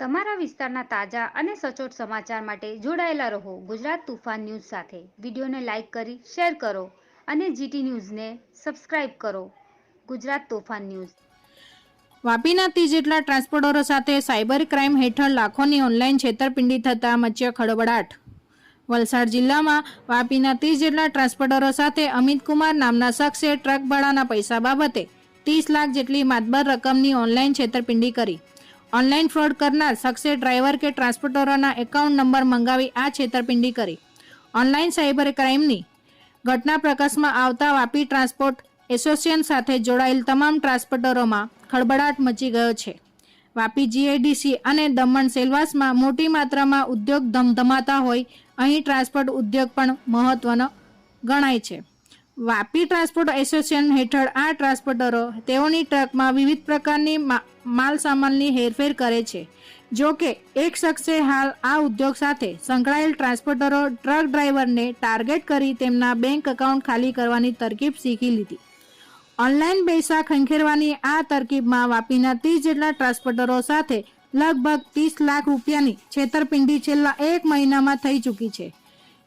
તમારા વિસ્તારના તાજા અને સચોટ સમાચાર માટે જોડાયેલા રહો ગુજરાત તુફાન ન્યૂઝ સાથે. વિડીયોને લાઇક કરી, શેર કરો અને જીટી ન્યૂઝને સબસ્ક્રાઇબ કરો. ગુજરાત તોફાન ન્યૂઝ. વાપીના ત્રીસ જેટલા ટ્રાન્સપોર્ટરો સાથે સાયબર ક્રાઇમ હેઠળ લાખોની ઓનલાઈન છેતરપિંડી થતા મચ્યા ખળબડાટ વલસાડ જિલ્લામાં વાપીના ત્રીસ જેટલા ટ્રાન્સપોર્ટરો સાથે અમિતકુમાર નામના શખ્સે ટ્રક ભાડાના પૈસા બાબતે ત્રીસ લાખ જેટલી માતબર રકમની ઓનલાઈન છેતરપિંડી કરી. ઓનલાઈન ફ્રોડ કરનાર શખ્સે ડ્રાઈવર કે ટ્રાન્સપોર્ટરોના એકાઉન્ટ નંબર મંગાવી આ છેતરપિંડી કરી. ઓનલાઈન સાયબર ક્રાઇમની ઘટના પ્રકાશમાં આવતા વાપી ટ્રાન્સપોર્ટ એસોસિએશન સાથે જોડાયેલ તમામ ટ્રાન્સપોર્ટરોમાં ખળબડાટ મચી ગયો છે. વાપી જીએડીસી અને દમણ સેલવાસમાં મોટી માત્રામાં ઉદ્યોગ ધમધમાતા હોય, અહીં ટ્રાન્સપોર્ટ ઉદ્યોગ પણ મહત્વનો ગણાય છે. વાપી ટ્રાન્સપોર્ટ એસોસિએશન હેઠળ આ ટ્રાન્સપોર્ટરો તેઓની ટ્રકમાં વિવિધ પ્રકારની માલ સામાનની હેરફેર કરે છે. જો કે, એક શખ્સે હાલ આ ઉદ્યોગ સાથે સંકળાયેલ ટ્રાન્સપોર્ટરો ટ્રક ડ્રાઈવરને ટાર્ગેટ કરી તેમના બેંક એકાઉન્ટ ખાલી કરવાની તરકીબ શીખી લીધી. ઓનલાઈન પૈસા ખંખેરવાની આ તરકીબમાં વાપીના ત્રીસ જેટલા ટ્રાન્સપોર્ટરો સાથે લગભગ ત્રીસ લાખ રૂપિયાની છેતરપિંડી છેલ્લા એક મહિનામાં થઈ ચૂકી છે.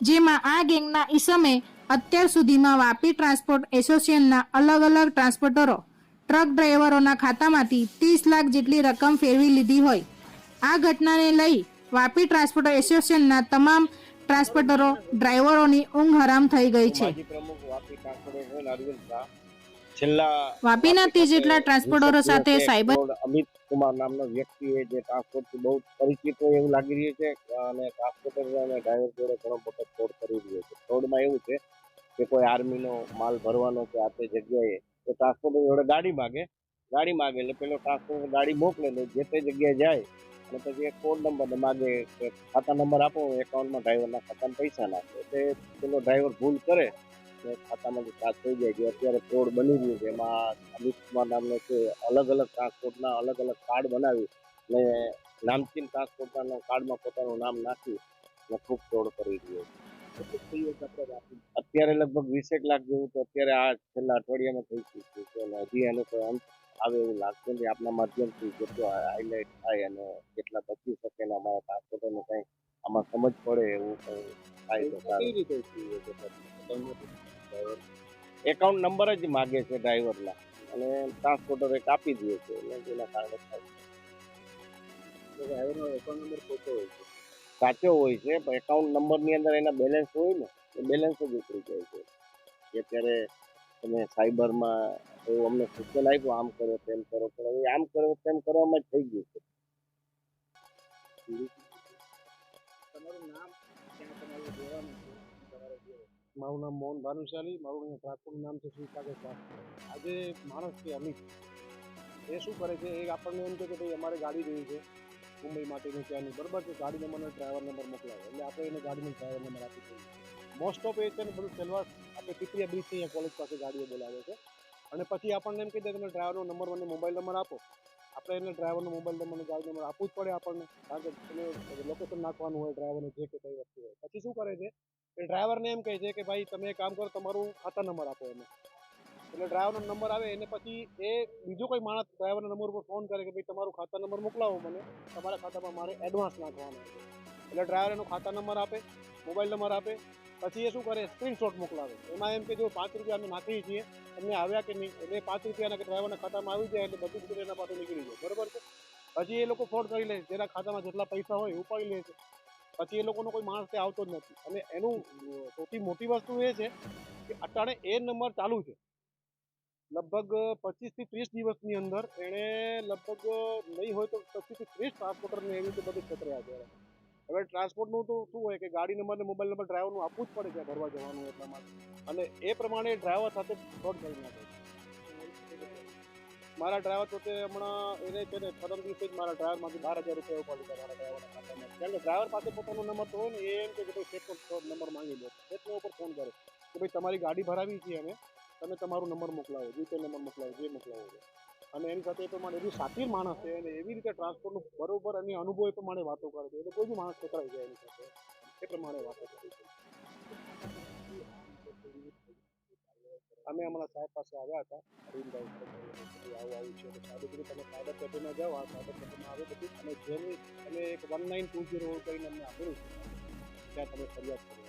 જેમાં આ ગેંગના ઈસમે અત્યાર સુધીમાં વાપી ટ્રાન્સપોર્ટ એસોસિએશનના અલગ અલગ ટ્રાન્સપોર્ટરો ટ્રક ડ્રાઈવરોના ખાતામાંથી ત્રીસ લાખ જેટલી રકમ ફેરવી લીધી હોય. આ ઘટનાને લઈ વાપી ટ્રાન્સપોર્ટ એસોસિએશનના તમામ ટ્રાન્સપોર્ટરો ડ્રાઈવરોની ઊંઘ હરામ થઈ ગઈ છે. વાપીના ત્રીસ જેટલા ટ્રાન્સપોર્ટરો સાથે સાયબર અમિત કુમાર નામનો વ્યક્તિ જે ટ્રાન્સપોર્ટ બહુ પરિચિત હોય એવું લાગી રહ્યું છે અને ટ્રાન્સપોર્ટર અને ડ્રાઈવર જોડે ઘણો મોટો ફ્રોડ કરી રહ્યો છે. ફ્રોડમાં એવું છે કે કોઈ આર્મીનો માલ ભરવાનો કે આ તે જગ્યાએ, તો ટ્રાન્સપોર્ટર જોડે ગાડી માગે. ગાડી માગે એટલે પેલો ટ્રાન્સપોર્ટર ગાડી મોકલે ને જે તે જગ્યાએ જાય, અને પછી એક કોડ નંબર માગે કે ખાતા નંબર આપો એકાઉન્ટમાં ડ્રાઈવરના ખાતામાં પૈસા નાખે. એટલે પેલો ડ્રાઈવર ભૂલ કરે ને ખાતામાંથી ચાર્જ થઈ જાય છે અત્યારે કોડ બની ગયું છે, એમાં અમિત નામનો છે અલગ અલગ ટ્રાન્સપોર્ટના અલગ અલગ કાર્ડ બનાવી ને નામચીન ટ્રાન્સપોર્ટના કાર્ડમાં પોતાનું નામ નાખી અને ખૂબ ફ્રોડ કરી રહ્યો છે. અત્યારે લગભગ વીસેક લાખ જેવું તો અત્યારે આ છેલ્લા અઠવાડિયામાં થઈ ચૂક્યું છે. અને હજી એનો કોઈ અંત આવે એવું લાગતું નથી. આપના માધ્યમથી જેટલું હાઇલાઇટ થાય અને કેટલા બચી શકે ને અમારા ટ્રાન્સપોર્ટરને કંઈ આમાં સમજ પડે એવું કંઈ થાય તો સારું. એકાઉન્ટ નંબર જ માગે છે ડ્રાઈવરના અને ટ્રાન્સપોર્ટર એક આપી દે છે એટલે તેના કારણે થાય. ડ્રાઈવરનો એકાઉન્ટ નંબર ખોટો હોય છે. સાચો હોય છે પણ એકાઉન્ટ નંબરની અંદર એના બેલેન્સ હોય ને એ બેલેન્સ જ ઉતરી જાય છે. કે અત્યારે તમે સાયબરમાં એવું અમને સૂચન આપ્યું આમ કરો તેમ કરો પણ હવે આમ કરો તેમ કરવામાં જ થઈ ગયું છે. મારું નામ મોહન ભાનુશાલી મારું અહીંયા ટ્રાન્સપોર્ટનું નામ છે શ્રી કાગજ આજે માણસ છે અમિત એ શું કરે છે? એ આપણને એમ કે ભાઈ અમારે ગાડી જોઈએ છે. મુંબઈ માટેની ત્યાંની બરાબર છે. ગાડી નંબરનો ડ્રાઈવર નંબર મોકલાવો. એટલે આપણે એને ગાડીનો ડ્રાઈવર નંબર આપી દઈએ. મોસ્ટ ઓફ એ છે ને બધું સેલવાસ આપણે પીપરિયા બ્રિજથી અહીંયા કોલેજ પાસે ગાડીઓ બોલાવે છે. અને પછી આપણને એમ કહી દે તમે ડ્રાઈવરનો નંબર મને મોબાઈલ નંબર આપો. આપણે એને ડ્રાઈવરનો મોબાઈલ નંબર ગાડી નંબર આપવું જ પડે આપણને. કારણ કે એને લોકેશન નાખવાનું હોય ડ્રાઈવરને જે કે કઈ વસ્તુ હોય. પછી શું કરે છે? એ ડ્રાઈવરને એમ કહે છે કે ભાઈ, તમે એક કામ કરો, તમારું ખાતા નંબર આપો એને. એટલે ડ્રાઈવરનો નંબર આવે, એને પછી એ બીજો કોઈ માણસ ડ્રાઈવરના નંબર ઉપર ફોન કરે કે ભાઈ તમારું ખાતા નંબર મોકલાવો મને. તમારા ખાતામાં મારે એડવાન્સ નાખવાનો એટલે ડ્રાઈવર એનો ખાતા નંબર આપે મોબાઈલ નંબર આપે, પછી એ શું કરે? સ્ક્રીનશોટ મોકલાવે. એમાં એમ કે જો પાંચ રૂપિયા અમે નાખીએ છીએ અમને આવ્યા કે નહીં? એટલે પાંચ રૂપિયાના ડ્રાઈવરના ખાતામાં આવી જાય એટલે બધું બધું એના પાસે નીકળી જાય. બરોબર છે? પછી એ લોકો ફ્રોડ કરી લે, જેના ખાતામાં જેટલા પૈસા હોય ઉપાડી લે છે. પછી એ લોકોનો કોઈ માણસ ત્યાં આવતો જ નથી. અને એનું સૌથી મોટી વસ્તુ એ છે કે અટાણે એ નંબર ચાલુ છે. લગભગ પચીસથી ત્રીસ દિવસની અંદર એણે લગભગ નહીં હોય તો પચીસથી ત્રીસ ટ્રાન્સપોર્ટરને એવી રીતે બધું છતર્યા છે હવે ટ્રાન્સપોર્ટનું તો શું હોય કે ગાડી નંબર ને મોબાઈલ નંબર ડ્રાઈવરનું આપવું જ પડે ત્યાં ભરવા જવાનું એટલા માટે. અને એ પ્રમાણે ડ્રાઈવર સાથે ફ્રોડ કરી નાખે મારા ડ્રાઈવર પોતે હમણાં એને છે ને પ્રથમ દિવસે જ મારા ડ્રાઈવરમાંથી બાર હજાર રૂપિયા ઉપાડી મારા ડ્રાઈવરના ખાતામાં. કારણ કે ડ્રાઈવર પાસે પોતાનો નંબર તો હોય ને એ એમ કે ભાઈ સેટનો નંબર માંગી લો. સેટનો ઉપર ફોન કરે કે ભાઈ તમારી ગાડી ભરાવી છે અમે તમે તમારો નંબર મોકલાવો જીપે નંબર મોકલાવો, જે મોકલાવો છે. અને એની સાથે એ પ્રમાણે એવી સાતીર માણસ છે અને એવી રીતે ટ્રાન્સપોર્ટનું બરોબર અને અનુભવ એ પ્રમાણે વાતો કરે છે. એટલે કોઈ બી માણસ પકડાઈ જાય એની સાથે. એ પ્રમાણે વાતો કરે છે. અમે અમારા સાહેબ પાસે આવ્યા હતા. અરવિંદભાઈ આવું આવું છે. તો સાહેબે કીધું, તમે સાયબર કેફેમાં જાઓ, આ સાયબર કેફેમાં આવે બધું અને જેની અમે એક વન નાઇન ટુ ઝીરો કરીને અમને આપેલું છે. ત્યાં તમે ફરિયાદ કરો.